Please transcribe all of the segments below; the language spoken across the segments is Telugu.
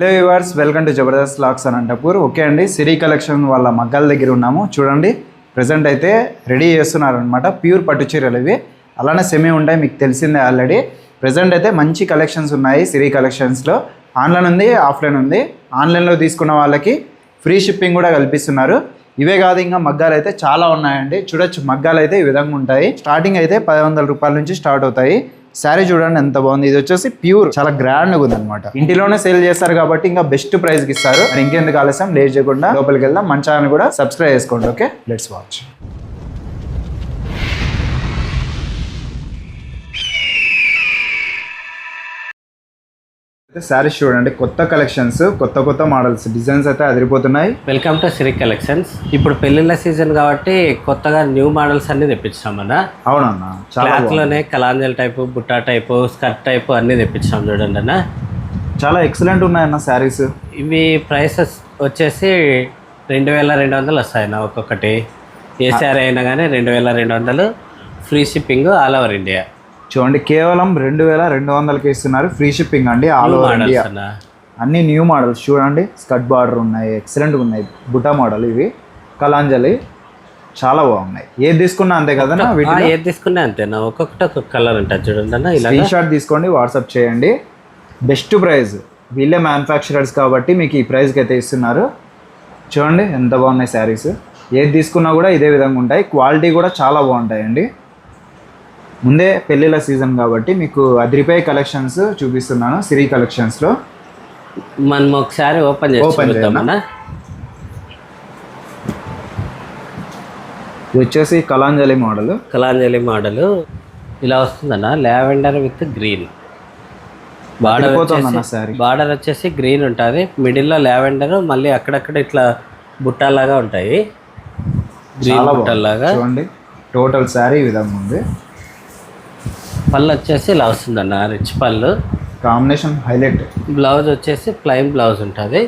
Hello viewers welcome to Jabardast looks Anantapur okay అండి. సిరీ కలెక్షన్ వాళ్ళ మగ్గాల దగ్గర ఉన్నాము. చూడండి. ప్రజెంట్ అయితే రెడీ చేస్తున్నారు అనమాట ప్యూర్ పట్టు చీరలు ఇవి. అలానే సెమీ ఉంటాయి. మీకు తెలిసిందే ఆల్రెడీ ప్రజెంట్ అయితే మంచి కలెక్షన్స్ ఉన్నాయి సిరీ కలెక్షన్స్లో ఆన్లైన్ ఉంది ఆఫ్లైన్ ఉంది. ఆన్లైన్లో తీసుకున్న వాళ్ళకి ఫ్రీ షిప్పింగ్ కూడా కల్పిస్తున్నారు. ఇవే కాదు ఇంకా మగ్గాలు అయితే చాలా ఉన్నాయండి. చూడొచ్చు మగ్గాలు అయితే ఈ విధంగా ఉంటాయి. స్టార్టింగ్ అయితే పది వందల రూపాయల నుంచి స్టార్ట్ అవుతాయి. శారీ చూడండి ఎంత బాగుంది. ఇది వచ్చేసి ప్యూర్ చాలా గ్రాండ్గా ఉంది అనమాట ఇంటిలోనే సేల్ చేస్తారు కాబట్టి ఇంకా బెస్ట్ ప్రైస్కి ఇస్తారు. ఇంకెందుకు ఆలస్యం లేట్ చేయకుండా లోపలికి వెళ్దాం. మన ఛానల్ కూడా సబ్స్క్రైబ్ చేసుకోండి ఓకే? Let's watch. అయితే శారీస్ చూడండి కొత్త కలెక్షన్స్ కొత్త కొత్త మోడల్స్ డిజైన్స్ అయితే అదిరిపోతున్నాయి. వెల్కమ్ టు సిరి కలెక్షన్స్ ఇప్పుడు పెళ్ళిళ్ళ సీజన్ కాబట్టి కొత్తగా న్యూ మోడల్స్ అన్ని తెప్పించాం మన అవునన్నా చాలా క్లాత్ బాగుంది. లోనే కలాంజల్ టైపు బుట్టా టైపు స్కర్ట్ టైపు అన్ని తెప్పించాం చూడండి అన్న. చాలా ఎక్సలెంట్ ఉన్నాయన్న శారీస్ ఇవి ప్రైసెస్ వచ్చేసి రెండు వేల రెండు వందలు వస్తాయన్న ఒక్కొక్కటి. ఏ శారీ అయినా కానీ రెండు వేల రెండు వందలు. Free shipping all over India చూడండి కేవలం రెండు వేల రెండు వందలకి ఇస్తున్నారు. ఫ్రీ షిప్పింగ్ అండి ఆల్ ఓవర్ ఇండియా అన్న? న్యూ మోడల్స్ చూడండి స్కర్ట్ బార్డర్ ఉన్నాయి ఎక్సలెంట్గా ఉన్నాయి. బుటా మోడల్ ఇవి. కలాంజలి చాలా బాగున్నాయి. ఏది తీసుకున్నా అంతే కదా ఏది తీసుకున్నా అంతేనా ఒక్కొక్కటి ఒక్కొక్క కలర్ ఉంటుంది చూడండి అన్న ఇలా షాట్ తీసుకోండి వాట్సాప్ చేయండి. బెస్ట్ ప్రైస్ వీళ్ళే మ్యానుఫ్యాక్చరర్స్ కాబట్టి మీకు ఈ ప్రైస్కి అయితే ఇస్తున్నారు. చూడండి ఎంత బాగున్నాయి శారీస్. ఏది తీసుకున్నా కూడా ఇదే విధంగా ఉంటాయి. క్వాలిటీ కూడా చాలా బాగుంటాయండి. ముందే పెళ్ళిళ్ళ సీజన్ కాబట్టి మీకు అదిరిపోయే కలెక్షన్స్ చూపిస్తున్నాను సిరీ కలెక్షన్స్లో. మనం ఒకసారి ఓపెన్ చేసి Open చూద్దామన్నా ఇది వచ్చేసి కలాంజలి మోడల్. కలాంజలి మోడల్. ఇలా వస్తుందన్న lavender with green. Border sari border వచ్చేసి గ్రీన్ ఉంటుంది. మిడిల్లో లావెండర్ మళ్ళీ అక్కడక్కడ ఇట్లా బుట్టలాగా ఉంటాయి. గ్రీన్ బుట్టలాగా చూడండి టోటల్ శారీ ఈ విధంగా ఉంది. పళ్ళు వచ్చేసి ఇలా వస్తుందన్న రిచ్ పళ్ళు. Combination highlight. బ్లౌజ్ వచ్చేసి ప్లెయిన్ బ్లౌజ్ ఉంటుంది.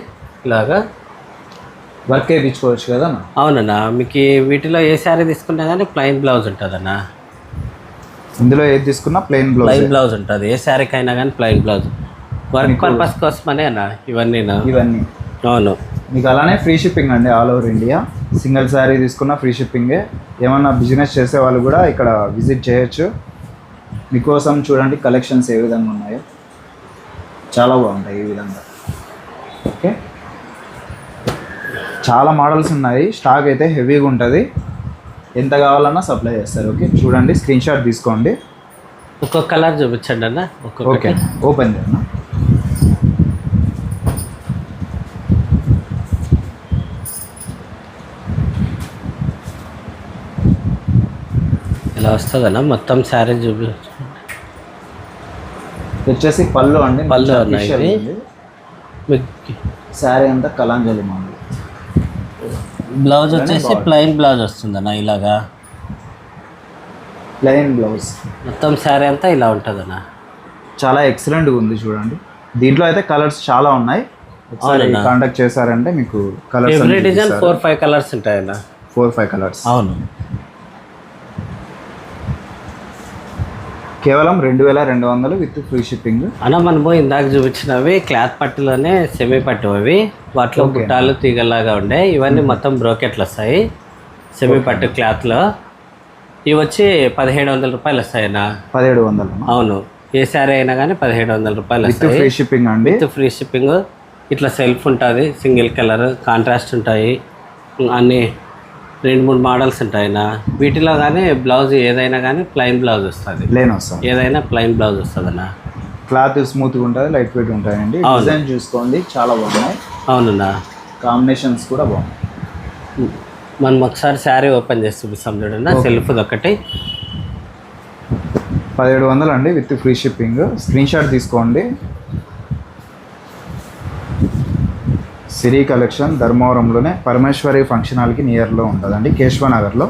ఇలాగా. వర్క్ వేయించుకోవచ్చు కదా అవునన్నా మీకు వీటిలో ఏ శారీ తీసుకున్నా కానీ ప్లెయిన్ బ్లౌజ్ ఉంటుందన్న. ఇందులో ఏది తీసుకున్నా ప్లెయిన్ బ్లౌజ్ ప్లెయిన్ బ్లౌజ్ ఉంటుంది. ఏ శారీకి అయినా కానీ ప్లెయిన్ బ్లౌజ్ వర్క్ పర్పస్ కోసమనే అన్న ఇవన్నీ ఇవన్నీ. అవును. మీకు అలానే ఫ్రీ షిప్పింగ్ అండి all over India single sari తీసుకున్న ఫ్రీ షిప్పింగే ఏమన్నా బిజినెస్ చేసే వాళ్ళు కూడా ఇక్కడ విజిట్ చేయొచ్చు. మీకోసం చూడండి కలెక్షన్స్ ఏ విధంగా ఉన్నాయో. చాలా బాగుంటాయి ఈ విధంగా. ఓకే? చాలా మోడల్స్ ఉన్నాయి. స్టాక్ అయితే హెవీగా ఉంటుంది. ఎంత కావాలన్నా సప్లై చేస్తారు. ఓకే? చూడండి స్క్రీన్ షాట్ తీసుకోండి. ఒక్కొక్క కలర్ చూపించండి అన్న. ఓకే. ఓపెన్ చేయనా ఇలా వస్తుందన్న? మొత్తం శారీ చూపి వచ్చేసి పళ్ళు అండి పళ్ళు శారీ అంతా కలాంజలి మోడల్ బ్లౌజ్ వచ్చేసి ప్లెయిన్ బ్లౌజ్ వస్తుందన్న ఇలాగా? Plain blouse. మొత్తం శారీ అంతా ఇలా ఉంటుందన్న? చాలా ఎక్సలెంట్గా ఉంది చూడండి. దీంట్లో అయితే కలర్స్ చాలా ఉన్నాయి. కాంటాక్ట్ చేశారంటే మీకు colours every design four five colours ఉంటాయన్న. Four five colours అవును. కేవలం రెండు వేల రెండు వందలు విత్ ఫ్రీ షిప్పింగ్. అన్న మనము ఇందాక చూపించినవి క్లాత్ పట్టులోనే సెమీ పట్టు అవి వాటిలో. బుట్టాలు తీగలాగా ఉండే ఇవన్నీ మొత్తం బ్రోకెట్లు వస్తాయి. సెమీ పట్టు క్లాత్లో. ఇవి వచ్చి పదిహేడు వందల రూపాయలు వస్తాయన్న పదిహేడు వందలు. అవును. ఏ శారీ అయినా కానీ పదిహేడు వందల రూపాయలు వస్తాయి. ఫ్రీ షిప్పింగ్ అండి? With free shipping. ఇట్లా సెల్ఫ్ ఉంటుంది. సింగిల్ కలర్ కాంట్రాస్ట్ ఉంటాయి. అన్ని రెండు మూడు మోడల్స్ ఉంటాయినా. వీటిలో కానీ బ్లౌజ్ ఏదైనా కానీ ప్లెయిన్ బ్లౌజ్ వస్తుంది. లేన్ వస్తుంది. ఏదైనా ప్లెయిన్ బ్లౌజ్ వస్తుందన్న. క్లాత్ స్మూత్గా ఉంటుంది లైట్ వెయిట్ ఉంటాయండి. డిజైన్ చూసుకోండి చాలా బాగున్నాయి. అవునన్నా. కాంబినేషన్స్ కూడా బాగున్నాయి. మనం ఒకసారి శారీ ఓపెన్ చేసి చూపిస్తాం చూడండి. సెల్ఫ్ ఒకటి. పదిహేడు వందలు అండి with free shipping. Screen shot తీసుకోండి. సిరీ కలెక్షన్ ధర్మవరంలోనే పరమేశ్వరి ఫంక్షన్ హాల్కి నియర్లో ఉంటుందండి కేశవనగర్లో.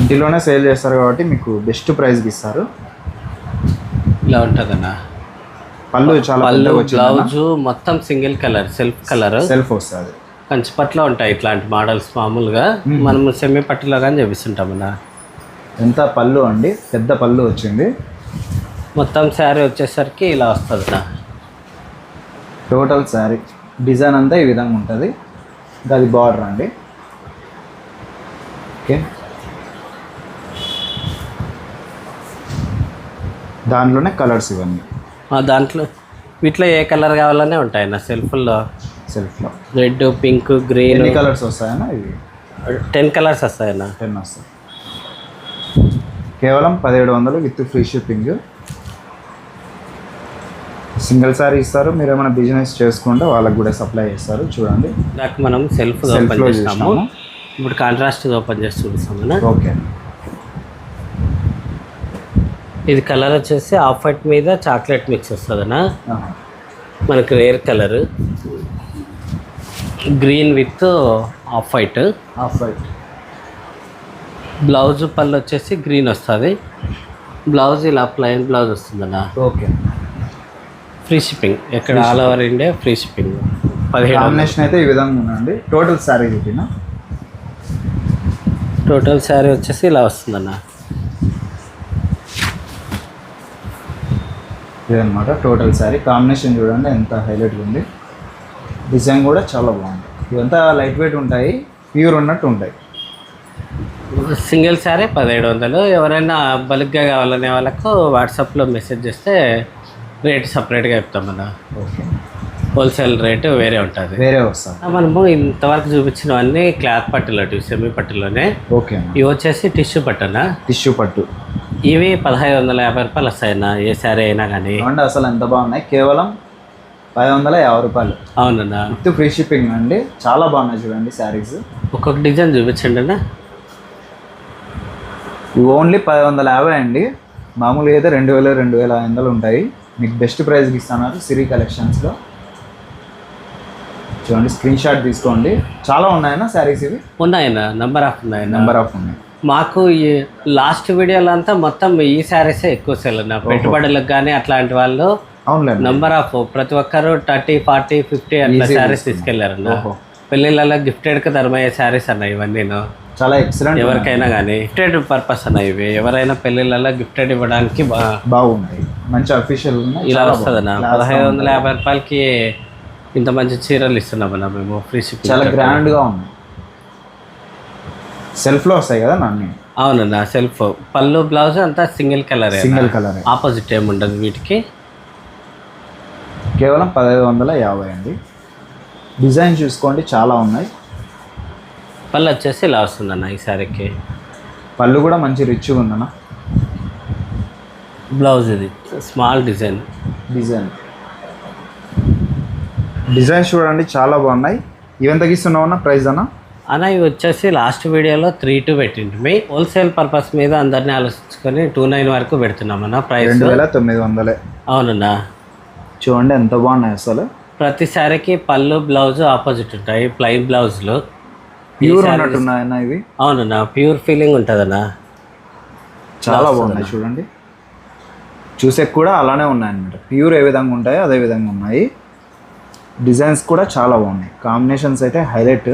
ఇంటిలోనే సేల్ చేస్తారు కాబట్టి మీకు బెస్ట్ ప్రైస్కి ఇస్తారు. ఇలా ఉంటుందన్న. పళ్ళు చాలా పళ్ళు బ్లౌజ్ మొత్తం single colour self colour self వస్తుంది. కంచిపట్లో ఉంటాయి ఇట్లాంటి మోడల్స్ మామూలుగా. మనం సెమీ పట్టులో కానీ చూపిస్తుంటాం అన్న ఎంత పళ్ళు అండి? పెద్ద పళ్ళు వచ్చింది. మొత్తం శారీ వచ్చేసరికి ఇలా వస్తుంది టోటల్ శారీ. డిజైన్ అంతా ఈ విధంగా ఉంటుంది. అది బార్డర్ అండి. ఓకే. దాంట్లోనే కలర్స్ ఇవన్నీ. దాంట్లో వీటిలో ఏ కలర్ కావాలనే ఉంటాయి నా సెల్ఫ్లో. సెల్ఫ్లో. Red pink green. ఎన్ని కలర్స్ వస్తాయన్నా ఇవి? టెన్ కలర్స్ వస్తాయన్న. టెన్ వస్తాయి. కేవలం పదిహేడు వందలు with free shipping. Single sari ఇస్తారు మీరు ఏమైనా బిజినెస్ చేసుకుంటే వాళ్ళకి కూడా సప్లై చేస్తారు చూడండి. నాకు మనం సెల్ఫ్ ఓపెన్ చేసినాము. ఇప్పుడు కాంట్రాస్ట్ ఓపెన్ చేసి చూపిస్తాము ఓకే. ఇది కలర్ వచ్చేసి ఆఫ్ వైట్ మీద చాక్లెట్ మిక్స్ వస్తుందన్న. ఆహా. మనకి rare colour green with off white half white blouse పళ్ళు వచ్చేసి గ్రీన్ వస్తుంది. బ్లౌజ్ ఇలా ప్లెయిన్ బ్లౌజ్ వస్తుందన్న. ఓకే. ఫ్రీ షిప్పింగ్ ఎక్కడ all over India free shipping పదిహేడు కాంబినేషన్ అయితే ఈ విధంగా ఉందండి. టోటల్ శారీ చూపిన టోటల్ శారీ వచ్చేసి ఇలా వస్తుందన్న. ఇదనమాట టోటల్ శారీ కాంబినేషన్ చూడండి ఎంత హైలైట్గా ఉంది. డిజైన్ కూడా చాలా బాగుంది. ఇదంతా లైట్ వెయిట్ ఉంటాయి ప్యూర్ ఉన్నట్టు ఉంటాయి. సింగిల్ శారీ పదిహేడు వందలు. ఎవరైనా బల్క్గా కావాలనే వాళ్ళకు వాట్సాప్లో మెసేజ్ చేస్తే రేట్ సపరేట్గా చెప్తామన్న ఓకే. హోల్సేల్ రేటు వేరే ఉంటుంది. వేరే వస్తాయి మనము ఇంతవరకు చూపించినవన్నీ క్లాత్ పట్టులో సెమీ పట్టులోనే. ఓకే ఇవి వచ్చేసి టిష్యూ పట్టునా టిష్యూ పట్టు. ఇవి పదహైదు వందల యాభై రూపాయలు వస్తాయన్న ఏ శారీ అయినా కానీ అసలు ఎంత బాగున్నాయి? కేవలం పది వందల యాభై రూపాయలు. అవునన్నా. విత్ ఫ్రీ షిప్పింగ్ అండి. చాలా బాగున్నాయి చూడండి శారీస్. ఒక్కొక్క డిజైన్ చూపించండి అన్న. ఇవి ఓన్లీ పది వందల యాభై అండి. మామూలుగా అయితే రెండు వేల రెండు వేల ఐదు వందలు ఉంటాయి. మీకు బెస్ట్ ప్రైస్కి ఇస్తున్నారు సిరి కలెక్షన్స్లో చూడండి స్క్రీన్ షాట్ తీసుకోండి. చాలా ఉన్నాయన్న శారీస్ ఇవి? ఉన్నాయన్న నంబర్ ఆఫ్ ఉన్నాయన్న. నెంబర్ ఆఫ్ ఉన్నాయి. మాకు ఈ లాస్ట్ వీడియోలో అంతా మొత్తం ఈ శారీసే ఎక్కువ సెల్ అన్న పెట్టుబడులకు కానీ అట్లాంటి వాళ్ళు నంబర్ ఆఫ్ ప్రతి ఒక్కరు థర్టీ ఫార్టీ ఫిఫ్టీ అట్లా శారీస్ తీసుకెళ్ళారన్న. ఓహో. పెళ్ళిళ్ళలో గిఫ్టెడ్కి ధర్మయ్యే శారీస్ అన్న ఇవన్నీ చాలా ఎక్సలెంట్ ఎవరికైనా కానీ గిఫ్టెడ్ పర్పస్ అన్న ఇవి. ఎవరైనా పెళ్ళిళ్ళలో గిఫ్టెడ్ ఇవ్వడానికి బాగుంటాయి మంచి అఫీషియల్ ఇలా వస్తుందన్న. పదహైదు వందల. యాభై రూపాయలకి ఇంత మంచి చీరలు ఇస్తున్నామన్న మేము ఫ్రీ షిప్పింగ్ చాలా గ్రాండ్గా ఉన్నాయి సెల్ఫ్లో వస్తాయి కదా నన్ను అవునన్న సెల్ఫ్ పళ్ళు బ్లౌజ్ అంతా single colour single colour opposite ఏమి ఉండదు వీటికి. కేవలం పదహైదు వందల యాభై అండి. డిజైన్ చూసుకోండి చాలా ఉన్నాయి. పళ్ళు వచ్చేసి ఇలా వస్తుందన్న ఈ శారీకి. పళ్ళు కూడా మంచి రిచ్గా ఉందన్న. బ్లౌజ్ ఇది. Small design. డిజైన్. డిజైన్స్ చూడండి చాలా బాగున్నాయి. ఇవెంతకి ఇస్తున్నావు అన్న ప్రైస్ అన్న? అన్న ఇవి వచ్చేసి లాస్ట్ వీడియోలో త్రీ టూ పెట్టింటిమి హోల్సేల్ పర్పస్ మీద అందరినీ ఆలోచించుకొని టూ నైన్ వరకు పెడుతున్నామన్న ప్రైస్ రెండు వేల తొమ్మిది వందలే. అవునన్నా. చూడండి ఎంత బాగున్నాయి అసలు. ప్రతి శారీకి పళ్ళు బ్లౌజ్ ఆపోజిట్ ఉంటాయి ప్లెయిన్ బ్లౌజ్లు ప్యూర్ ఉన్నట్టున్నాయన్న ఇవి? అవునన్నా ప్యూర్ ఫీలింగ్ ఉంటుందన్నా. చాలా బాగున్నాయి చూడండి. చూసే కూడా అలానే ఉన్నాయన్నమాట. ప్యూర్ ఏ విధంగా ఉంటాయో అదే విధంగా ఉన్నాయి. డిజైన్స్ కూడా చాలా బాగున్నాయి. కాంబినేషన్స్ అయితే హైలైట్.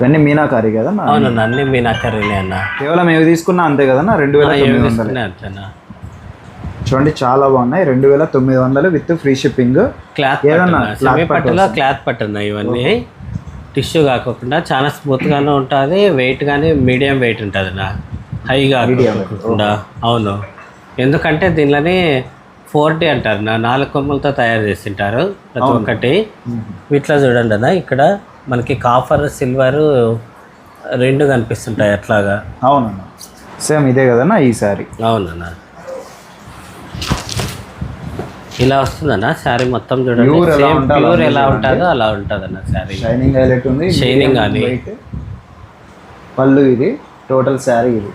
ఇవన్నీ మీనాకారి కదా? అవునన్నా అన్ని మీనాకరీనే అన్న. కేవలం ఏవి తీసుకున్నా అంతే కదన్నా రెండు వేల తొమ్మిది వందలు. చూడండి చాలా బాగున్నాయి. రెండు వేల తొమ్మిది వందలు విత్ ఫ్రీ షిప్పింగ్. క్లాత్ ఏదన్నా పట్టులో క్లాత్ పట్టున్నా ఇవన్నీ. టిష్యూ కాకుండా చాలా స్మూత్గానే ఉంటుంది. వెయిట్ కానీ మీడియం వెయిట్ ఉంటుంది నా హైగా కాకుండా అవును. ఎందుకంటే దీనిలోని ఫోర్ డి అంటారు. నా నాలుగు కొమ్మలతో తయారు చేసింటారు ప్రతి ఒక్కటి. వీటిలో చూడండి అన్న ఇక్కడ మనకి కాఫర్ సిల్వర్ రెండు కనిపిస్తుంటాయి అట్లాగా. అవునన్నా. సేమ్ ఇదే కదన్నా ఈ సారీ. అవునన్న. ఇలా వస్తుందన్న శారీ మొత్తం చూడండి. ప్యూర్ అలా ఎలా. ఉంటుందో అలా ఉంటుందన్న శారీ షైనింగ్ హైలైట్ ఉంది. Weight. పళ్ళు ఇది. టోటల్ శారీ ఇది.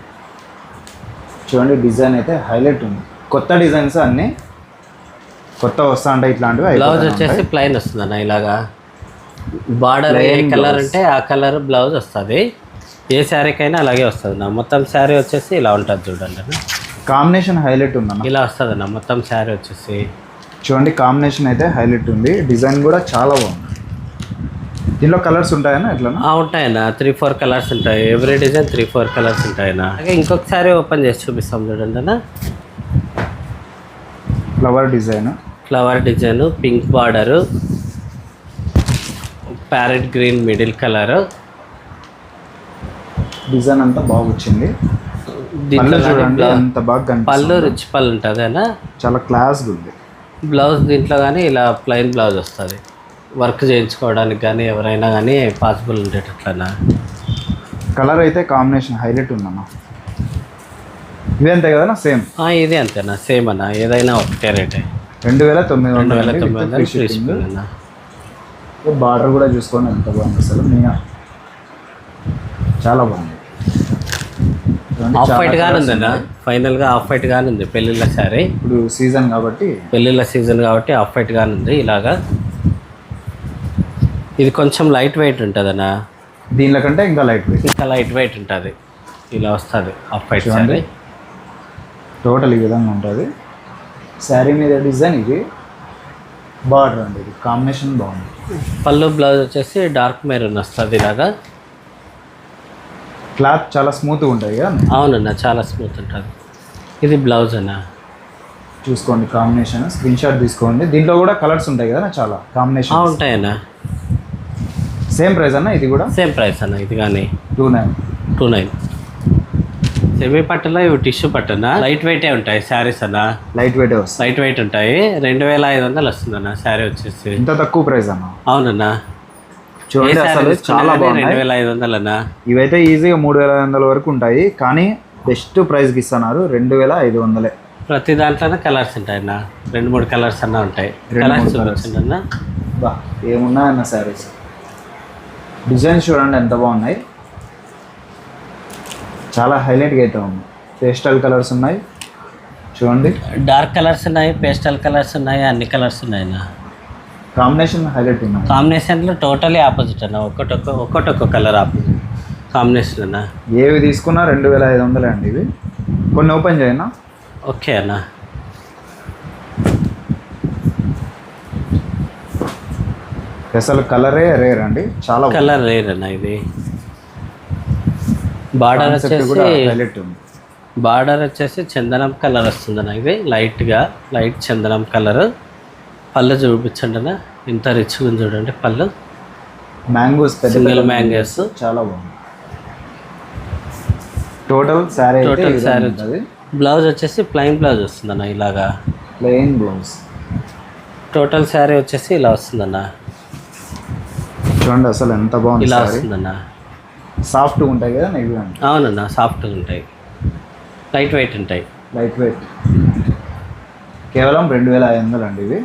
చూడండి డిజైన్ అయితే హైలైట్ ఉంది. కొత్త డిజైన్స్ అన్నీ కొత్త వస్తా ఉంటాయి ఇట్లాంటివి బ్లౌజ్ వచ్చేసి. ప్లెయిన్ వస్తుందన్న ఇలాగా. బార్డర్ ఏ కలర్. అంటే ఆ కలర్ బ్లౌజ్ వస్తుంది. ఏ శారీకైనా అలాగే వస్తుంది నా మొత్తం శారీ వచ్చేసి ఇలా ఉంటుంది చూడండి అన్న. కాంబినేషన్ హైలైట్ ఉందన్న. ఇలా వస్తుంది అన్న మొత్తం శారీ వచ్చేసి. చూడండి కాంబినేషన్ అయితే హైలైట్ ఉంది. డిజైన్ కూడా చాలా బాగుంది. దీనిలో కలర్స్ ఉంటాయన్నా ఎట్లా ఉంటాయన్న. త్రీ ఫోర్ కలర్స్ ఉంటాయి. Every design three four colours ఉంటాయన్న. ఇంకొకసారి ఓపెన్ చేసి చూపిస్తాం చూడండి అన్న. Flower design flower design pink border parrot green middle colour design అంతా బాగా వచ్చింది. దీంట్లో పళ్ళు చూడండి బాగా కనిపిస్తుంది. పళ్ళు రిచ్ పళ్ళు ఉంటుంది అనా చాలా క్లాస్గా ఉంది. బ్లౌజ్ దీంట్లో కానీ ఇలా ప్లెయిన్ బ్లౌజ్ వస్తుంది. వర్క్ చేయించుకోవడానికి కానీ ఎవరైనా కానీ పాసిబుల్ ఉండేటట్లనా కలర్ అయితే కాంబినేషన్ హైలైట్ ఉందన్న ఇవి అంతే కదా సేమ్ ఆ, ఇది అంతేనా? సేమ్ అన్న. ఏదైనా ఒకటే రేటే రెండు వేల తొమ్మిది రెండు వేల తొమ్మిది బార్డర్ కూడా చూసుకోండి ఎంత బాగుంది అసలు. మీనా? చాలా బాగుంది. ఆఫ్ వైట్ గానే ఉందన్న ఉన్నాయి. ఫైనల్గా ఆఫ్ వైట్ గానే ఉంది పెళ్ళిళ్ళ శారీ. ఇప్పుడు సీజన్ కాబట్టి పెళ్ళిళ్ళ సీజన్ కాబట్టి ఆఫ్ వైట్ గానే ఉంది ఇలాగా. ఇది కొంచెం లైట్ వెయిట్ ఉంటుంది అన్న దీనిలో కంటే ఇంకా లైట్ వెయిట్ ఇంకా లైట్ వెయిట్ ఉంటుంది. ఇలా వస్తుంది ఆఫ్ వైట్ శారీ టోటల్ ఈ విధంగా ఉంటుంది. శారీ మీద డిజైన్ ఇది. బార్డర్ అండి ఇది. కాంబినేషన్ బాగుంది. పళ్ళు బ్లౌజ్ వచ్చేసి డార్క్ మెరూన్ వస్తుంది ఇలాగా. క్లాత్ చాలా స్మూత్గా ఉంటుంది కదా? అవునన్న చాలా స్మూత్ ఉంటుంది. ఇది బ్లౌజ్ అన్న. చూసుకోండి కాంబినేషన్ స్క్రీన్ షాట్ తీసుకోండి. దీంట్లో కూడా కలర్స్ ఉంటాయి కదా చాలా. కాంబినేషన్ ఉంటాయన్న. సేమ్ ప్రైస్ అన్న? ఇది కూడా? సేమ్ ప్రైస్ అన్న ఇది కానీ. Two nine two nine semi పట్టులో ఇవి టిష్యూ పట్టున? లైట్ వెయిటే ఉంటాయి శారీస్ అన్న? లైట్ వెయిట్ వస్తుంది. లైట్ వెయిట్ ఉంటాయి. రెండు వేల ఐదు వందలు వస్తుందన్న శారీ వచ్చేసి. ఇంత తక్కువ ప్రైస్ అన్న? అవునన్నా. చూడండి అసలు చాలా రెండు వేల ఐదు వందలు అన్న. ఇవైతే ఈజీగా మూడు వేల ఐదు వందల వరకు ఉంటాయి. కానీ బెస్ట్ ప్రైస్కి ఇస్తున్నారు రెండు వేల ఐదు వందలే. ప్రతి దాంట్లోనే కలర్స్ ఉంటాయి అన్న రెండు మూడు కలర్స్ అన్న ఉంటాయి. రెండు కలర్స్ అన్న ఏమున్నాయన్న శారీస్? డిజైన్స్ చూడండి ఎంత బాగున్నాయి. చాలా హైలైట్గా అయితే ఉంది. పేస్టల్ కలర్స్ ఉన్నాయి. చూడండి. డార్క్ కలర్స్ ఉన్నాయి పేస్టల్ కలర్స్ ఉన్నాయి అన్ని కలర్స్ ఉన్నాయి అన్న. కాంబినేషన్ హైలైట్ ఉన్నాయి కాంబినేషన్లో టోటలీ ఆపోజిట్ అన్న. ఒక్కటొక్క ఒక్కటొక్క కలర్ ఆపోజిట్ కాంబినేషన్ అన్న. ఏవి తీసుకున్నా రెండు వేల ఐదు వందలే అండి ఇవి. కొన్ని ఓపెన్ చేయనా? ఓకే అన్న. అసలు కలరే రేర్ అండి. చాలా కలర్ రేర్ అన్న ఇది. బార్డర్ వచ్చేసి బార్డర్ వచ్చేసి చందనం కలర్ వస్తుంది అన్న ఇది. లైట్గా లైట్ చందనం కలర్. పళ్ళు చూపించండి అన్న. ఇంత రిచ్గా ఉంది చూడండి పళ్ళు. మ్యాంగోస్ సింగిల్ మ్యాంగోస్ చాలా బాగుంది. Total sari total sari blouse వచ్చేసి ప్లెయిన్ బ్లౌజ్ వస్తుందన్న ఇలాగా. ప్లెయిన్ బ్లౌజ్ టోటల్ శారీ వచ్చేసి ఇలా వస్తుందన్న చూడండి అసలు ఎంత బాగుంది ఇలా వస్తుందన్న. సాఫ్ట్గా ఉంటాయి కదా ఇవి అవునన్న సాఫ్ట్గా ఉంటాయి. లైట్ వెయిట్ ఉంటాయి. లైట్ వెయిట్ కేవలం రెండు వేల ఐదు వందలు అండి ఇవి.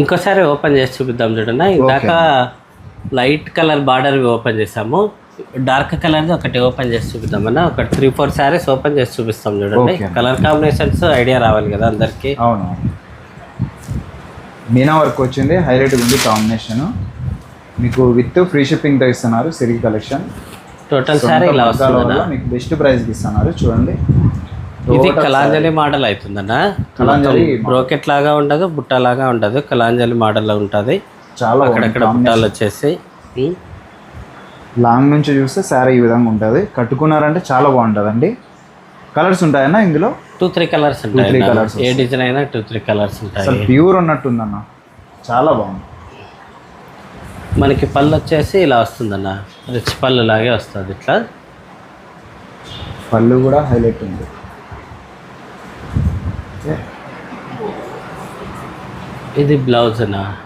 ఇంకోసారి ఓపెన్ చేసి చూపిద్దాం చూడన్న ఇందాక లైట్ కలర్ బార్డర్ ఓపెన్ చేసాము డార్క్ కలర్ది ఒకటి ఓపెన్ చేసి చూపిద్దామన్నా. ఒక త్రీ ఫోర్ శారీస్ ఓపెన్ చేసి చూపిస్తాం చూడండి. కలర్ కాంబినేషన్స్ ఐడియా రావాలి కదా అందరికి. అవును. మీనా వర్క్ వచ్చింది. హైలైట్ ఉంది కాంబినేషన్. మీకు విత్ ఫ్రీ షిప్పింగ్తో ఇస్తున్నారు సిరి కలెక్షన్. టోటల్ శారీ ఇలా వస్తుందన్న? మీకు బెస్ట్ ప్రైస్కి ఇస్తున్నారు చూడండి. ఇది కలాంజలి మోడల్ అవుతుందన్న? కలాంజలి బ్రోకెట్ లాగా ఉండదు బుట్ట లాగా ఉండదు కలాంజలి మోడల్ ఉంటుంది. చాలా అక్కడక్కడ బుట్టాలు వచ్చేసి. లాంగ్ నుంచి చూస్తే శారీ ఈ విధంగా ఉంటుంది. కట్టుకున్నారంటే చాలా బాగుంటుందండి. కలర్స్ ఉంటాయన్నా ఇందులో? టూ త్రీ కలర్స్ ఉంటాయి ఏ డిజైన్ అయినా టూ త్రీ కలర్స్ ఉంటాయి. ప్యూర్ ఉన్నట్టుందన్న. చాలా బాగుంది. మనకి పళ్ళు వచ్చేసి ఇలా వస్తుందన్న. రిచ్ పళ్ళు లాగే వస్తుంది ఇట్లా. పళ్ళు కూడా హైలైట్ ఉంది. ఇది బ్లౌజ్ అన్న.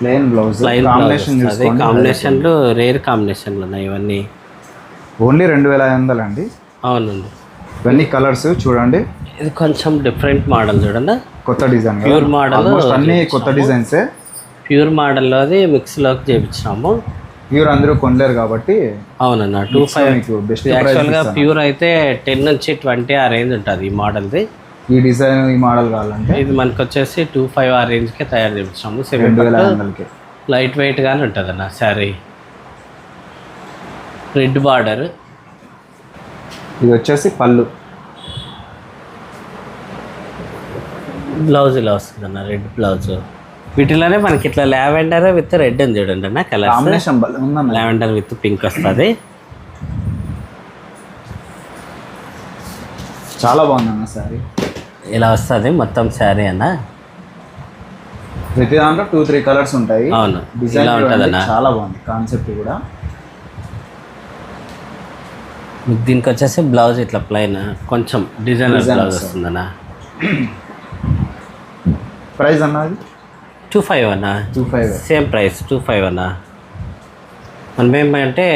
Plain blouse. ప్లైన్ కాంబినేషన్ అదే కాంబినేషన్లు రేర్ కాంబినేషన్లు ఉన్నాయి ఇవన్నీ. ఓన్లీ రెండు వేల ఐదు వందలు అండి. అవునండి. ఇవన్నీ కలర్స్ చూడండి. ఇది కొంచెం డిఫరెంట్ మోడల్ చూడండి. కొత్త డిజైన్ model ఆల్మోస్ట్ అన్ని కొత్త డిజైన్సే. ప్యూర్ మోడల్లోది మిక్స్లోకి చేపించినాము. ప్యూర్ అందరూ కొనలేరు కాబట్టి అవునన్న టూ ఫైవ్ బెస్ట్ యాక్చువల్గా ప్యూర్ అయితే టెన్ నుంచి ట్వంటీ ఆ రేంజ్ ఉంటుంది ఈ మోడల్ది. ఈ డిజైన్ ఈ మోడల్ కావాలంటే ఇది మనకు వచ్చేసి టూ ఫైవ్ ఆ రేంజ్కే తయారు చేపించినాము. సెవెన్ వందలకి. లైట్ వెయిట్గానే ఉంటుంది అన్న శారీ. రెడ్ బార్డర్ ఇది వచ్చేసి పళ్ళు. బ్లౌజ్ ఇలా వస్తుంది అన్న రెడ్ బ్లౌజ్ వీటిలోనే మనకి ఇట్లా లావెండర్ విత్ రెడ్ ఉంది చూడండి అన్న colour combination lavender with pink వస్తుంది. చాలా బాగుందన్న సారీ ఇలా వస్తుంది మొత్తం శారీ అన్న. ప్రతి దాంట్లో టూ త్రీ కలర్స్ ఉంటాయి. అవును డిజైన్ ఉంటుందన్నా. చాలా బాగుంది కాన్సెప్ట్ కూడా. దీనికి వచ్చేసి బ్లౌజ్ ఇట్లా ప్లెయిన్ కొంచెం డిజైనర్ బ్లౌజ్ వస్తుంది. వస్తుందన్నా. ప్రైస్ అన్నది టూ ఫైవ్ అన్నా? Two five same price two five అన్నా? మనం ఏమంటే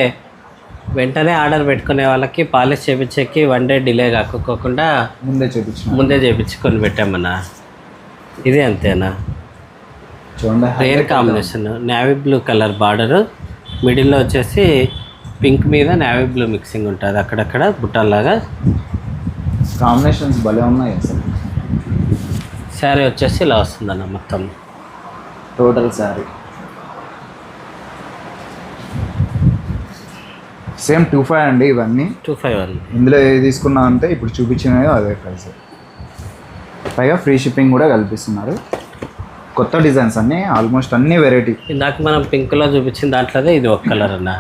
వెంటనే ఆర్డర్ పెట్టుకునే వాళ్ళకి పాలిష్ చేపించేకి వన్ డే డిలే కాకోకుండా ముందే చూపించిన. ముందే చేపించుకొని పెట్టామన్నా? ఇదే అంతేనా? చూడండి rare combination navy blue colour border మిడిల్లో వచ్చేసి పింక్ మీద నేవీ బ్లూ మిక్సింగ్ ఉంటుంది. అక్కడక్కడ బుట్టల్లాగా. కాంబినేషన్స్ భలే ఉన్నాయి అసలు. శారీ వచ్చేసి ఇలా వస్తుందన్న మొత్తం. Total sari. Same two five అండి ఇవన్నీ. టూ ఫైవ్ ఇందులో ఏది తీసుకున్నా అంటే ఇప్పుడు చూపించినవి అదే ప్రైస్ పైగా ఫ్రీ షిప్పింగ్ కూడా కల్పిస్తున్నారు. కొత్త డిజైన్స్ అన్నీ ఆల్మోస్ట్ అన్ని వెరైటీ ఇందాక మనం పింక్లో చూపించిన దాంట్లోదే ఇది ఒక కలర్ అన్న.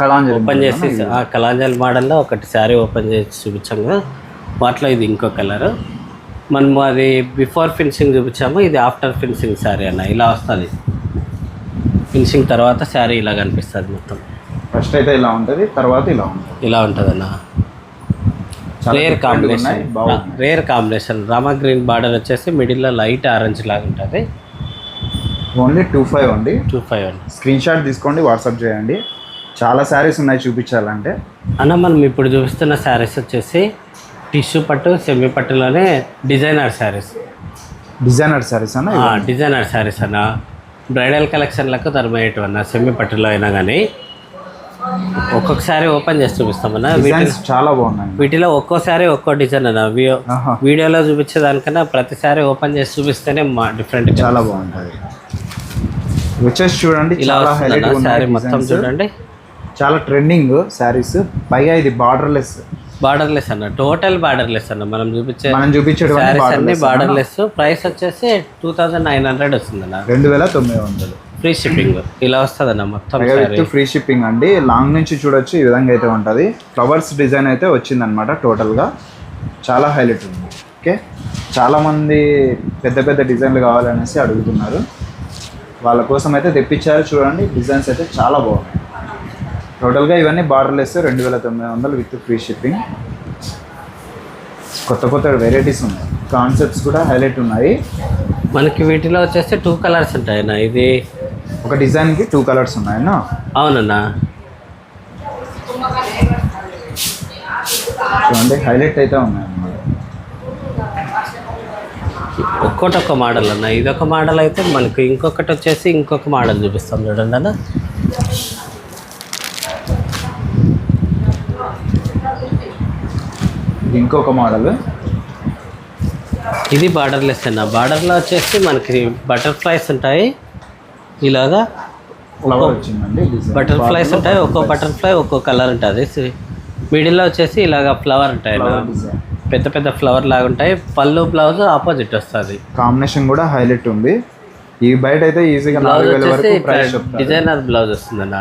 కళాంజలి ఓపెన్ చేసి ఆ కలాంజల్ మోడల్లో ఒకటి శారీ ఓపెన్ చేసి చూపించాం కదా. వాటిలో ఇది ఇంకో కలర్ మనం అది బిఫోర్ ఫినిషింగ్ చూపించాము ఇది ఆఫ్టర్ ఫినిషింగ్ శారీ అన్న. ఇలా వస్తుంది. ఫినిషింగ్ తర్వాత శారీ ఇలా కనిపిస్తుంది మొత్తం. ఫస్ట్ అయితే ఇలా ఉంటుంది తర్వాత ఇలా ఉంటుంది. ఇలా ఉంటుంది అన్న rare combination. Rare combination Rama green border వచ్చేసి మిడిల్లో లైట్ ఆరెంజ్ లాగా ఉంటుంది. ఓన్లీ టూ ఫైవ్ అండి. టూ ఫైవ్ అండి. స్క్రీన్ షాట్ తీసుకోండి వాట్సాప్ చేయండి. చాలా శారీస్ ఉన్నాయి చూపించాలంటే. అన్న మనం ఇప్పుడు చూపిస్తున్న శారీస్ వచ్చేసి టిష్యూ పట్టు సెమీ పట్టులోనే డిజైనర్ శారీస్. డిజైనర్ శారీస్ అన్న డిజైనర్ శారీస్ అన్న. బ్రైడల్ కలెక్షన్లకు తరమేయటం అన్న సెమీ పట్టులో అయినా కానీ ఒక్కొక్క శారీ ఓపెన్ చేసి చూపిస్తామన్నా. చాలా బాగున్నాయి. వీటిలో ఒక్కో శారీ ఒక్కో డిజైన్ అన్న. వీడియోలో చూపించే దానికన్నా ప్రతి శారీ ఓపెన్ చేసి చూపిస్తేనే మా డిఫరెంట్ చాలా బాగుంటుంది. వచ్చేసి చూడండి ఇలా శారీ మొత్తం చూడండి. చాలా ట్రెండింగ్ శారీస్. పైగా ఇది బార్డర్లెస్ బార్డర్లెస్ అన్న టోటల్ బార్డర్లెస్ అన్న. మనం చూపించే మనం శారీస్ అన్ని బార్డర్లెస్ ప్రైస్ వచ్చేసి టూ థౌజండ్ నైన్ హండ్రెడ్ వస్తుందన్న. రెండు వేల తొమ్మిది వందలు. ఫ్రీ షిప్పింగ్ ఇలా వస్తుందన్న మొత్తం పైగా శారీ. విత్ ఫ్రీ షిప్పింగ్ అండి. లాంగ్ నుంచి చూడొచ్చు ఈ విధంగా అయితే ఉంటుంది. ఫ్లవర్స్ డిజైన్ అయితే వచ్చిందనమాట టోటల్గా చాలా హైలైట్ ఉంది. ఓకే చాలామంది పెద్ద పెద్ద డిజైన్లు కావాలనేసి అడుగుతున్నారు. వాళ్ళ కోసం అయితే తెప్పించారు చూడండి. డిజైన్స్ అయితే చాలా బాగున్నాయి. టోటల్గా ఇవన్నీ బార్డర్లెస్ రెండు వేల తొమ్మిది వందలు విత్ ఫ్రీ షిప్పింగ్. కొత్త కొత్త వెరైటీస్ ఉన్నాయి. కాన్సెప్ట్స్ కూడా హైలైట్ ఉన్నాయి. మనకి వీటిలో వచ్చేసి టూ కలర్స్ ఉంటాయి అన్న ఇది ఒక డిజైన్కి టూ కలర్స్ ఉన్నాయన్నా. అవునన్నా. చూడండి హైలైట్ అయితే ఉన్నాయి అన్నమాట. ఒక్కోటి ఒక మోడల్ అన్న. ఇది ఒక మోడల్ అయితే మనకి ఇంకొకటి వచ్చేసి ఇంకొక మోడల్ చూపిస్తాం చూడండి అన్న. ఇది ఇంకొక మోడల్ ఇది బార్డర్లెస్ అన్న. బార్డర్లో వచ్చేసి మనకి బటర్ఫ్లైస్ ఉంటాయి. ఇలాగా బటర్ఫ్లైస్ ఉంటాయి ఒక్కో బటర్ఫ్లై ఒక్కో కలర్ ఉంటుంది. మిడిల్లో వచ్చేసి ఇలాగ ఫ్లవర్ ఉంటాయి పెద్ద పెద్ద ఫ్లవర్ లాగా ఉంటాయి. పళ్ళు బ్లౌజ్ ఆపోజిట్ వస్తుంది. కాంబినేషన్ కూడా హైలైట్ ఉంది. ఈ బయట అయితే ఈజీగా డిజైనర్ బ్లౌజ్ వస్తుందన్న.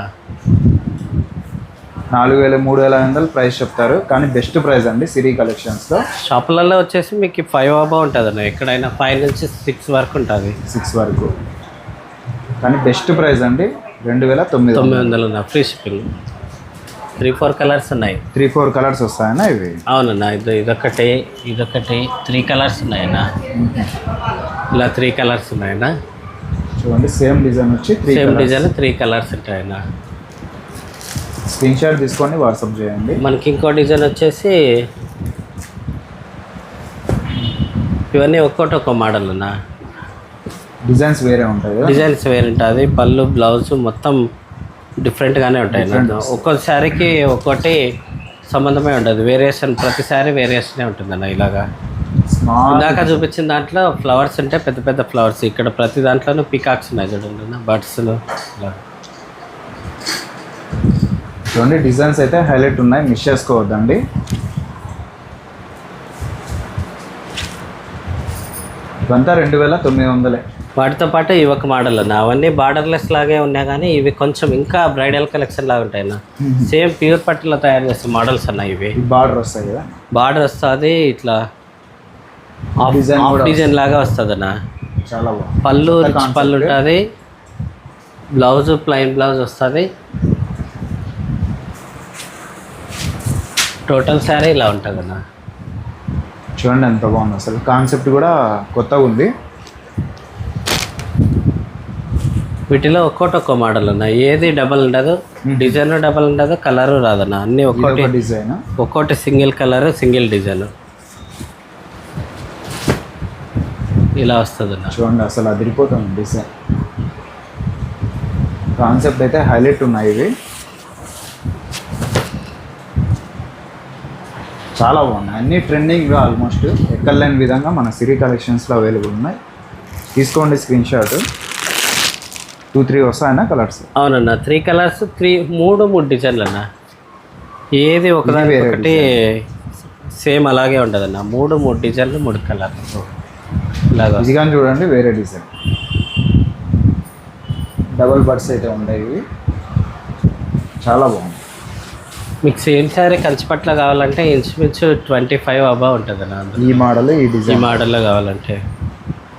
నాలుగు వేల మూడు వేల ఐదు వందలు ప్రైస్ చెప్తారు. కానీ బెస్ట్ ప్రైస్ అండి సిరీ కలెక్షన్స్లో షాపులలో వచ్చేసి మీకు ఫైవ్ అబౌ ఉంటుంది అన్న ఎక్కడైనా ఫైవ్ నుంచి సిక్స్ వరకు ఉంటుంది. సిక్స్ వరకు. కానీ బెస్ట్ ప్రైస్ అండి రెండు వేల తొమ్మిది తొమ్మిది వందలు ఉన్న free shipping three four colours ఉన్నాయి. త్రీ ఫోర్ కలర్స్ వస్తాయన్నా ఇవి? అవునన్న ఇది ఇదొకటి ఇదొకటి త్రీ కలర్స్ ఉన్నాయన్న. ఇలా త్రీ కలర్స్ ఉన్నాయన్న. చూడండి సేమ్ డిజైన్ వచ్చి సేమ్ డిజైన్ త్రీ కలర్స్ ఉంటాయన్న. స్క్రీన్ షాట్ తీసుకొని వాట్సాప్ చేయండి. మనకి ఇంకో డిజైన్ వచ్చేసి ఇవన్నీ ఒక్కోటి ఒక్కో మోడల్ అన్న డిజైన్స్ వేరే ఉంటాయి? డిజైన్స్ వేరు ఉంటుంది పళ్ళు బ్లౌజ్ మొత్తం డిఫరెంట్గానే ఉంటాయి. ఒక్కో శారీకి ఒక్కోటి సంబంధమే ఉంటుంది వేరియేషన్ ప్రతి శారీ వేరియేషనే ఉంటుంది అన్న ఇలాగా. ఇందాక చూపించిన దాంట్లో ఫ్లవర్స్ ఉంటే పెద్ద పెద్ద ఫ్లవర్స్ ఇక్కడ ప్రతి దాంట్లోనూ పికాక్స్ ఉన్నాయి చూడండి బర్డ్స్లు ఇలా. చూడండి డిజైన్స్ అయితే హైలైట్ ఉన్నాయి మిస్ చేసుకోవద్దండి. ఇవంతా రెండు వేల తొమ్మిది వందలే. వాటితో పాటు ఇవి ఒక మోడల్ అన్న. అవన్నీ బార్డర్లెస్ లాగే ఉన్నాయి కానీ ఇవి కొంచెం ఇంకా బ్రైడల్ కలెక్షన్ లాగా ఉంటాయి అన్న. సేమ్ ప్యూర్ పట్టులో తయారు చేసే మోడల్స్ అన్న ఇవి. బార్డర్ వస్తాయి కదా? బార్డర్ వస్తుంది ఇట్లా డిజైన్ లాగా వస్తుంది అన్న. చాలా పళ్ళు. పళ్ళు ఉంటుంది. బ్లౌజ్ ప్లెయిన్ బ్లౌజ్ వస్తుంది. టోటల్ శారీ ఇలా ఉంటుంది అన్న చూడండి ఎంత బాగుంది అసలు. కాన్సెప్ట్ కూడా కొత్తగా ఉంది. వీటిలో ఒక్కోటి ఒక్కో మోడల్ ఉన్నాయి ఏది డబల్ ఉండదు డిజైన్ డబల్ ఉండదు కలరు రాదన్న. అన్ని ఒక్కోటి ఒక డిజైన్ ఒక్కోటి సింగిల్ కలర్ సింగిల్ డిజైన్ ఇలా వస్తుంది అన్న చూడండి అసలు అదిరిపోతుంది డిజైన్ కాన్సెప్ట్ అయితే హైలైట్ ఉన్నాయి ఇవి. చాలా బాగున్నాయి. అన్ని ట్రెండింగ్గా ఆల్మోస్ట్ ఎక్కడ లేని విధంగా మన సిరి కలెక్షన్స్లో అవైలబుల్ ఉన్నాయి. తీసుకోండి స్క్రీన్ షాట్ టూ త్రీ వస్తాయన్నా కలర్స్ అవునన్న త్రీ కలర్స్ త్రీ మూడు మూడు డిజైన్లు అన్న. ఏది ఒకదాని ఒకటి సేమ్ అలాగే ఉంటుందన్న. మూడు మూడు డిజైన్లు మూడు కలర్లు ఇలాగా. ఇది కానీ చూడండి వేరే డిజైన్ డబుల్ బర్డ్స్ అయితే ఉన్నాయి ఇవి. చాలా బాగుంది మీకు సేమ్ శారీ కంచిపట్ల కావాలంటే ఇంచుమించు ట్వంటీ ఫైవ్ అబా ఉంటుంది అన్న ఈ మోడల్ ఈ ఈ డిజైన్. మోడల్లో కావాలంటే.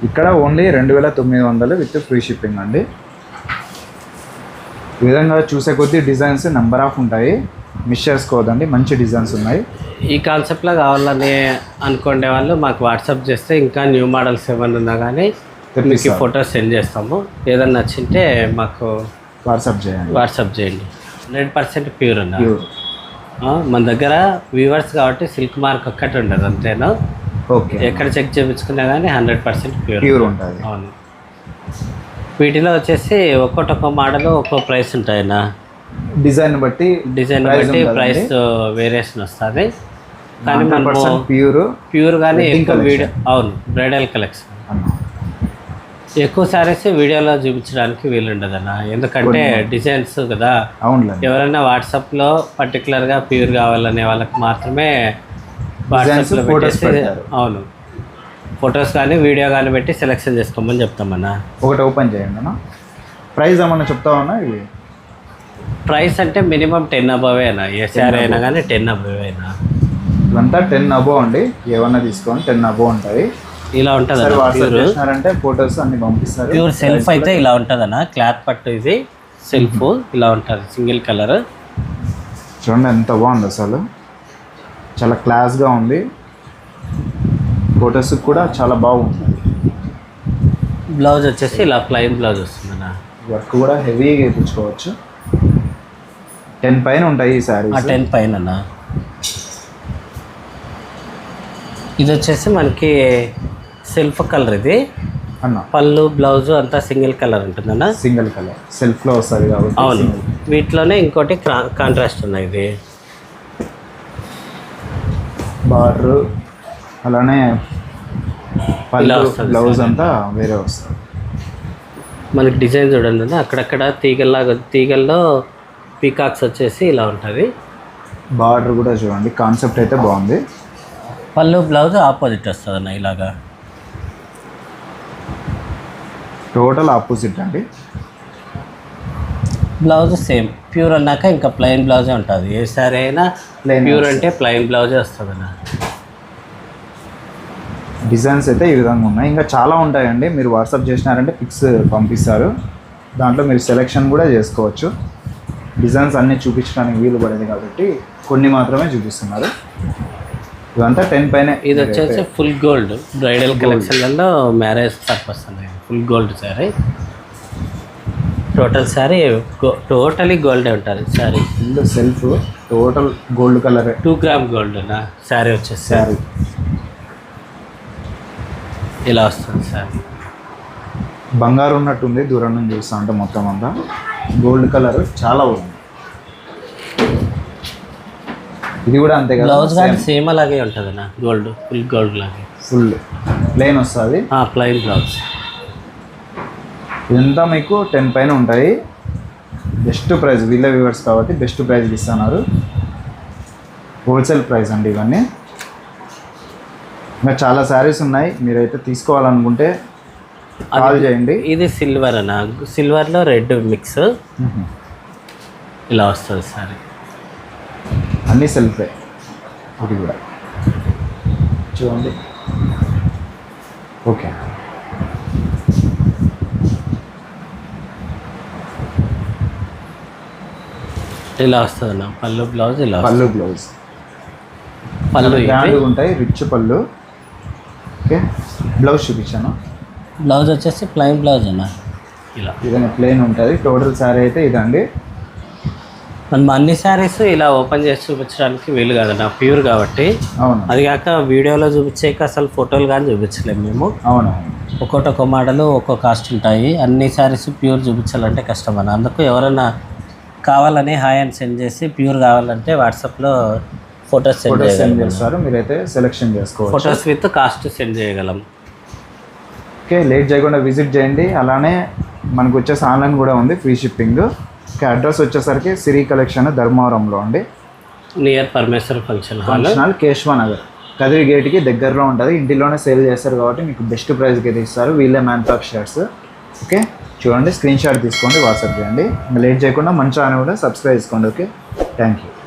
ఇక్కడ ఓన్లీ రెండు వేల తొమ్మిది వందలు విత్ ఫ్రీ షిప్పింగ్ అండి. ఈ విధంగా చూసే కొద్దీ డిజైన్స్ నెంబర్ ఆఫ్ ఉంటాయి. మిస్ చేసుకోవద్దండి మంచి డిజైన్స్ ఉన్నాయి. ఈ కాన్సెప్ట్లో కావాలని అనుకునే వాళ్ళు మాకు వాట్సాప్ చేస్తే ఇంకా న్యూ మోడల్స్ ఏమైనా ఉన్నా కానీ మీకు తెప్పిస్తాం. ఫొటోస్ సెండ్ చేస్తాము. ఏదన్నా నచ్చింటే మాకు వాట్సాప్ చేయండి. వాట్సాప్ చేయండి. హండ్రెడ్ పర్సెంట్ ప్యూర్ అన్న. ప్యూర్. మన దగ్గర వ్యూవర్స్ కాబట్టి సిల్క్ మార్క్ ఒక్కటి ఉండదు అంతేనా? ఓకే. ఎక్కడ చెక్ చేయించుకున్నా కానీ హండ్రెడ్ పర్సెంట్ ప్యూర్ ప్యూర్ ఉంటుంది. అవును. వీటిలో వచ్చేసి ఒక్కొక్క ఒక్కో మోడల్ ఒక్కో ప్రైస్ ఉంటాయన్న డిజైన్ బట్టి డిజైన్ బట్టి. ప్రైస్ వేరియేషన్ వస్తుంది. కానీ మనము పర్సెంట్ ప్యూర్ ప్యూర్ కానీ collection. వీడియో అవును బ్రైడల్ కలెక్షన్ ఎక్కువ సారీస్ వీడియోలో చూపించడానికి వీలుండదన్న. ఎందుకంటే డిజైన్స్ కదా. అవునులేండి. ఎవరైనా వాట్సాప్లో పర్టికులర్గా ప్యూర్ కావాలనే వాళ్ళకి మాత్రమే వాట్సాప్లో పెట్టేసి. అవును. ఫొటోస్ కానీ వీడియో కానీ పెట్టి సెలెక్షన్ చేసుకోమని చెప్తామన్నా. ఒకటి ఓపెన్ చేయండి అన్న. ప్రైస్ ఏమన్నా చెప్తావన్నా ఇవి ప్రైస్ అంటే మినిమం టెన్ అబవ్ అయినా ఏ శారీ అయినా కానీ టెన్ అబవ్ అయినా ఇవంతా టెన్ అబోవ్ అండి. ఏమన్నా తీసుకోండి టెన్ అబోవ్ ఉంటాయి. ఇలా ఉంటుంది సరే చేసినారంటే ఫొటోస్ అన్ని పంపిస్తారు. ప్యూర్ సెల్ఫ్ అయితే ఇలా ఉంటుందన్న. క్లాత్ పట్టు ఇది సెల్ఫ్ ఇలా ఉంటుంది సింగిల్ కలర్. చూడండి ఎంత బాగుంది అసలు. చాలా క్లాస్గా ఉంది. ఫొటోస్ కూడా చాలా బాగుంది. బ్లౌజ్ వచ్చేసి ఇలా ప్లెయిన్ బ్లౌజ్ వస్తుందన్న. వర్క్ కూడా హెవీగా వేయించుకోవచ్చు టెన్ పైన ఉంటాయి ఈ శారీస్ టెన్ పైన అన్న. ఇది వచ్చేసి మనకి సెల్ఫ్ కలర్ ఇది. అన్న. పళ్ళు బ్లౌజ్ అంతా సింగిల్ కలర్ ఉంటుందన్న సింగిల్ కలర్. సెల్ఫ్లో వస్తుంది కాబట్టి అవును. వీటిలోనే ఇంకోటి కాంట్రాస్ట్ ఉన్నాయి ఇది. బార్డర్ అలానే పళ్ళు బ్లౌజ్. అంతా వేరే వస్తుంది. మనకి డిజైన్ చూడండి అన్న. అక్కడక్కడ తీగల్లాగా తీగల్లో పీకాక్స్ వచ్చేసి ఇలా ఉంటుంది. బార్డర్ కూడా చూడండి. కాన్సెప్ట్ అయితే బాగుంది. పళ్ళు బ్లౌజ్ ఆపోజిట్ వస్తుంది అన్న ఇలాగా. టోటల్ ఆపోజిట్ అండి. Blouse same. ప్యూర్ అన్నాక ఇంకా ప్లెయిన్ బ్లౌజే ఉంటుంది. ఏ సారీ అయినా ప్యూర్ అంటే ప్లెయిన్ బ్లౌజే వస్తుంది అన్న. డిజైన్స్ అయితే ఈ విధంగా ఉన్నాయి. ఇంకా చాలా ఉంటాయండి. మీరు వాట్సాప్ చేసినారంటే పిక్స్ పంపిస్తారు. దాంట్లో మీరు సెలెక్షన్ కూడా చేసుకోవచ్చు. డిజైన్స్ అన్నీ చూపించడానికి వీలు పడేది కాబట్టి కొన్ని మాత్రమే చూపిస్తున్నారు. ఇదంతా టెన్ పైన ఇది వచ్చేసి ఫుల్ గోల్డ్ బ్రైడల్ కలెక్షన్లలో మ్యారేజ్ పర్పస్ అనేది full gold sari. Total sari totally గోల్డే ఉంటుంది sari. Full self total gold colour. Two gram gold నా శారీ వచ్చేసి? శారీ. ఇలా వస్తుంది శారీ. బంగారు ఉన్నట్టుంది దూరం నుంచి చూస్తా అంటే మొత్తం అంతా. గోల్డ్ కలర్ చాలా బాగుంది. ఇది కూడా అంతే కదా బ్లౌజ్ కానీ సేమ్ అలాగే ఉంటుంది నా గోల్డ్ ఫుల్ గోల్డ్ లాగే. ఫుల్. ప్లెయిన్ వస్తుంది. Plain blouse. ఇదంతా మీకు టెన్ పైన ఉంటాయి. బెస్ట్ ప్రైస్ వీళ్ళ వ్యూవర్స్ కాబట్టి బెస్ట్ ప్రైస్ ఇస్తున్నారు హోల్సేల్ ప్రైస్ అండి ఇవన్నీ. ఇంకా చాలా శారీస్ ఉన్నాయి. మీరైతే తీసుకోవాలనుకుంటే కాల్ చేయండి. ఇది సిల్వర్ అన్న. సిల్వర్లో రెడ్ మిక్స్ ఇలా వస్తుంది శారీ అన్నీ సెల్ఫే ఇది కూడా. చూడండి. ఓకే. ఇలా వస్తుంది అన్న. పళ్ళు బ్లౌజ్ ఇలా. పళ్ళు బ్లౌజ్ పళ్ళు. గ్రాండ్ ఉంటాయి రిచ్ పళ్ళు. ఓకే బ్లౌజ్ చూపించాను. బ్లౌజ్ వచ్చేసి ప్లెయిన్ బ్లౌజ్ అన్న. ఇలా. ఇదైనా ప్లేన్ ఉంటుంది. టోటల్ శారీ అయితే ఇదండి. మనం అన్ని శారీస్ ఇలా ఓపెన్ చేసి చూపించడానికి వీలు కాదన్న. ప్యూర్ కాబట్టి. అవును. అది కాక వీడియోలో చూపించాక అసలు ఫోటోలు కానీ చూపించలేము మేము. అవును. ఒక్కొక్కటి ఒక మోడల్ ఒక్కో కాస్ట్ ఉంటాయి. అన్ని శారీస్ ప్యూర్ చూపించాలంటే కష్టం అన్న. అందుకు ఎవరైనా కావాలని హాయ్ అని సెండ్ చేసి ప్యూర్ కావాలంటే వాట్సాప్లో ఫొటోస్ సెండ్ ఫోటోస్ సెండ్ చేస్తారు. మీరైతే సెలెక్షన్ చేసుకోవచ్చు. ఫొటోస్ విత్ కాస్ట్ సెండ్ చేయగలం. ఓకే లేట్ చేయకుండా విజిట్ చేయండి. అలానే మనకు వచ్చేసి ఆన్లైన్ కూడా ఉంది ఫ్రీ షిప్పింగ్. ఓకే అడ్రస్ వచ్చేసరికి సిరి కలెక్షన్ ధర్మవరంలో అండి. Near Parameshwara function function hall Keshava Nagar Kadiri గేట్కి దగ్గరలో ఉంటుంది. ఇంటిలోనే సేల్ చేస్తారు కాబట్టి మీకు బెస్ట్ ప్రైస్కి అయితే ఇస్తారు. వీళ్ళే మ్యానుఫ్యాక్చరర్స్ ఓకే? చూడండి స్క్రీన్ షాట్ తీసుకోండి వాట్సాప్ చేయండి. లేట్ చేయకుండా మన ఛానల్ కూడా సబ్స్క్రైబ్ చేసుకోండి ఓకే థ్యాంక్ యూ